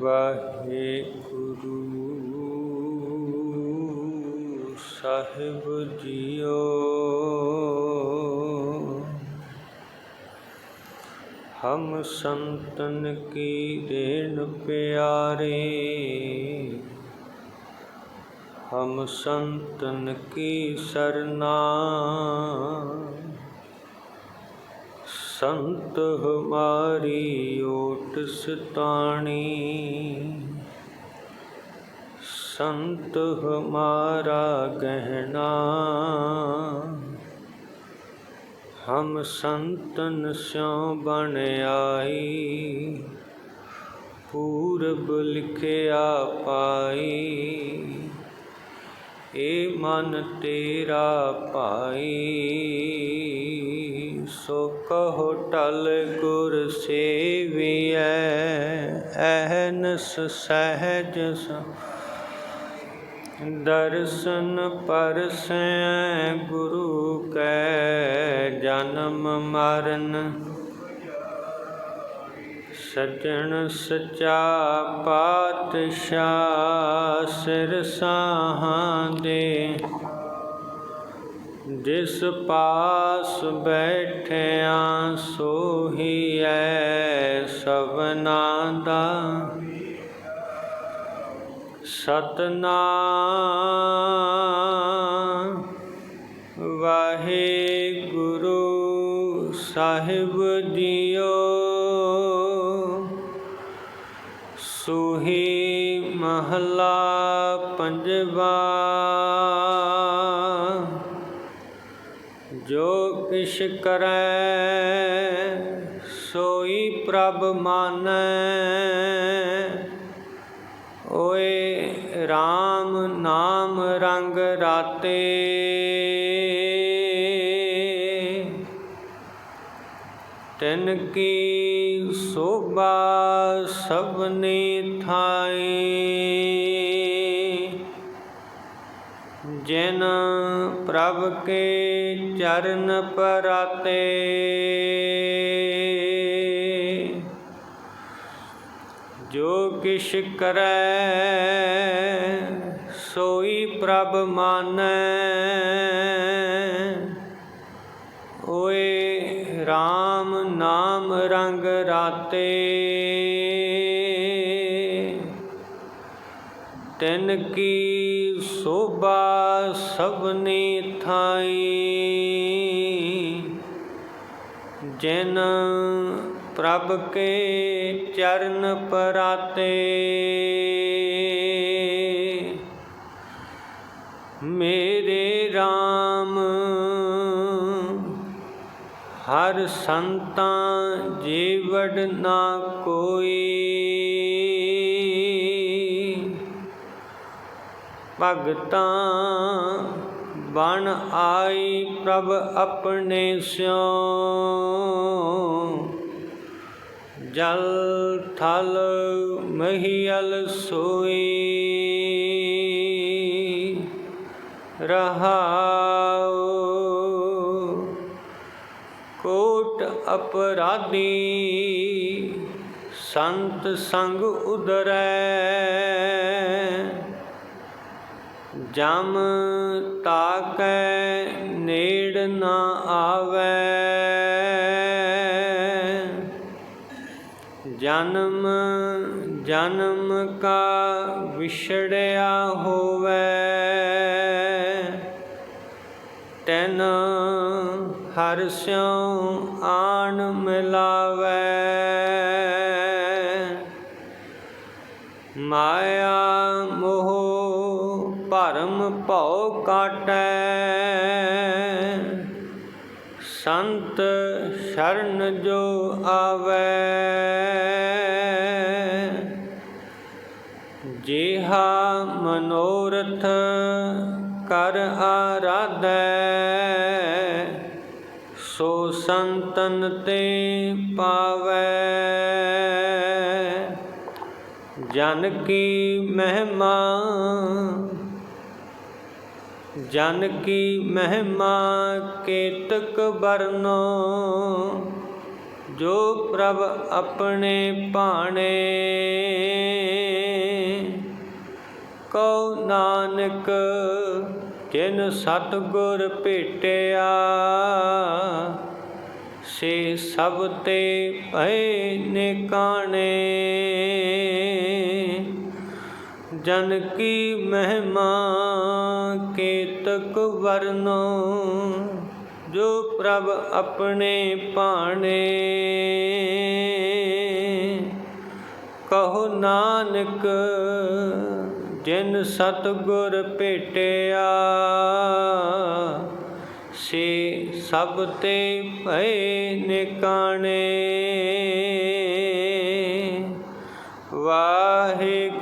ਵਾਹਿਗੁਰੂ ਸਾਹਿਬ ਜੀਓ। ਹਮ ਸੰਤਨ ਕੀ ਰੇਣ ਪਿਆਰੇ ਹਮ ਸੰਤਨ ਕੀ ਸਰਨਾ। ਸੰਤ ਹਮਾਰੀ ਓਟ ਸਤਾਣੀ। ਸੰਤ ਹਮਾਰਾ ਗਹਿਣਾ। ਹਮ ਸੰਤਨ ਸਿਉ ਬਣ ਆਈ ਪੂਰਬ ਲਿਖਿਆ ਪਾਈ। ਏ ਮਨ ਤੇਰਾ ਭਾਈ ਸੋ ਕਹੋ ਟਲ ਗੁਰ ਸੇਵੀਐ ਅਹਨਸ ਸਹਿਜ ਸ ਦਰਸ਼ਨ ਪਰਸੈ ਗੁਰੂ ਕੈ ਜਨਮ ਮਰਨ। ਸੱਜਣ ਸਚਾ ਪਾਤਸ਼ਾਹ ਸਿਰ ਸਾਹਾਂ ਦੇ। ਜਿਸ ਪਾਸ ਬੈਠਿਆ ਸੋਹੀਐ ਸਭਨਾ ਦਾ। ਸਤਨਾਮ ਵਾਹਿਗੁਰੂ ਸਾਹਿਬ ਜੀਓ। ਸੁਹੀ ਮਹਲਾ ਪੰਜਵਾ ਜੋ ਕਿਛ ਕਰੈ, ਸੋਈ ਪ੍ਰਭ ਮਾਨੈ। ਓਏ RAM ਨਾਮ ਰੰਗ ਰਾਤੇ। ਤਨ ਕੀ ਸੋਭਾ ਸਭਨੀ ਥਾਈ ਜਿਨ ਪ੍ਰਭ ਕੇ ਚਰਨ ਪਰਾਤੇ। ਜੋ ਕਿਛ ਕਰੈ, ਸੋਈ ਪ੍ਰਭ ਮਾਨੈ। ਓਏ RAM ਨਾਮ ਰੰਗ ਰਾਤੇ। ਤਿਨ ਕੀ ਸੋਭਾ ਸਭਨੀ ਥਾਈ। ਜਿਨ ਪ੍ਰਭ ਕੇ ਚਰਨ ਪਰਾਤੇ। ਮੇਰੇ RAM ਹਰ ਸੰਤਾਂ ਜੀਵੜ ਨਾ ਕੋਈ। ਭਗਤਾਂ ਬਣ ਆਈ ਪ੍ਰਭ ਆਪਣੇ ਸਿਉ। ਜਲ ਥਲ ਮਹੀਲ ਸੋਈ। ਰਹਾਉ। ਕੋਟ ਅਪਰਾਧੀ ਸੰਤ ਸੰਗ ਉਦਰੈ ਜਮ ਤਾਕੈ ਨੇੜ ਨਾ ਆਵੈ। ਜਨਮ ਜਨਮ ਕਾ ਵਿਛੜਿਆ ਹੋਵੇ। ਤੈਨ ਹਰ ਸਿਉ ਆਣ ਮਿਲਾਵੇ। ਮਾਇਆ ਮੋਹ ਭਰਮ ਭਉ ਕਾਟੈ। ਸੰਤ ਸ਼ਰਨ ਜੋ ਆਵੇ। ਜਿਹਾ ਮਨੋਰਥ ਕਰ ਆਰਾਧੈ, ਸੋ ਸੰਤਨ ਤੇ ਪਾਵੈ। ਜਨ ਕੀ ਮਹਿਮਾ ਜਨ ਕੀ ਮਹਿਮਾ ਕੇਤਕ ਬਰਨੋ ਜੋ ਪ੍ਰਭ ਆਪਣੇ ਭਾਣੇ। ਕਉ ਨਾਨਕ, ਜਿਨ ਸਤ ਗੁਰ ਭੇਟਿਆ, ਸੇ ਸਭ ਤੇ ਭੈ ਨਿਕਾਣੇ। ਜਨ ਕੀ ਮਹਿਮਾ ਕੇਤਕ ਵਰਨੋ, ਜੋ ਪ੍ਰਭ ਆਪਣੇ ਭਾਣੇ। ਕਹੋ ਨਾਨਕ, ਜਿਨ ਸਤਗੁਰ ਭੇਟਿਆ, ਸੇ ਸਭ ਤੇ ਭਏ ਨਿਕਾਣੇ।